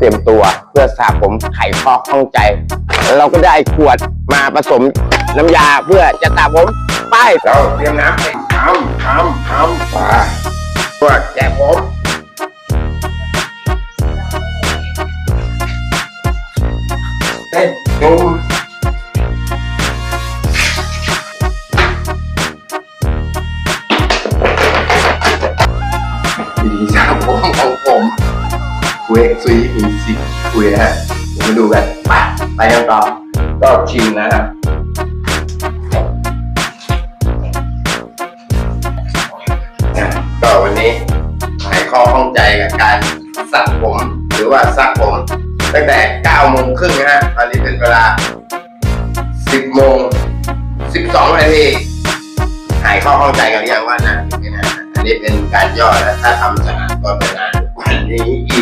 เตรียมตัว เพื่อสระผมไขข้อข้องใจ เราก็ได้ขวดมาผสมน้ำยาเพื่อจะสระผมไปเราเตรียมน้ำให้ทำทำทำไปเพื่อแกะผมเต้นนุ่มวิธีสระผมของ ผมเวกซีมีสิคุยฮะมาดูกันไปไปกันต่อก็ชิมนะครับอะก็วันนี้หายข้อข้องใจกับการสระผมหรือว่าสระผม ตั้งแต่9โมงครึ่งนะฮะตอนนี้เป็นเวลา 10โมง12นาทีหายข้อข้องใจกันหรือยังว่านานหรือไม่นานอันนี้เป็นการย่อนะถ้าทำสะอาดก็ไม่นานวันนี้อี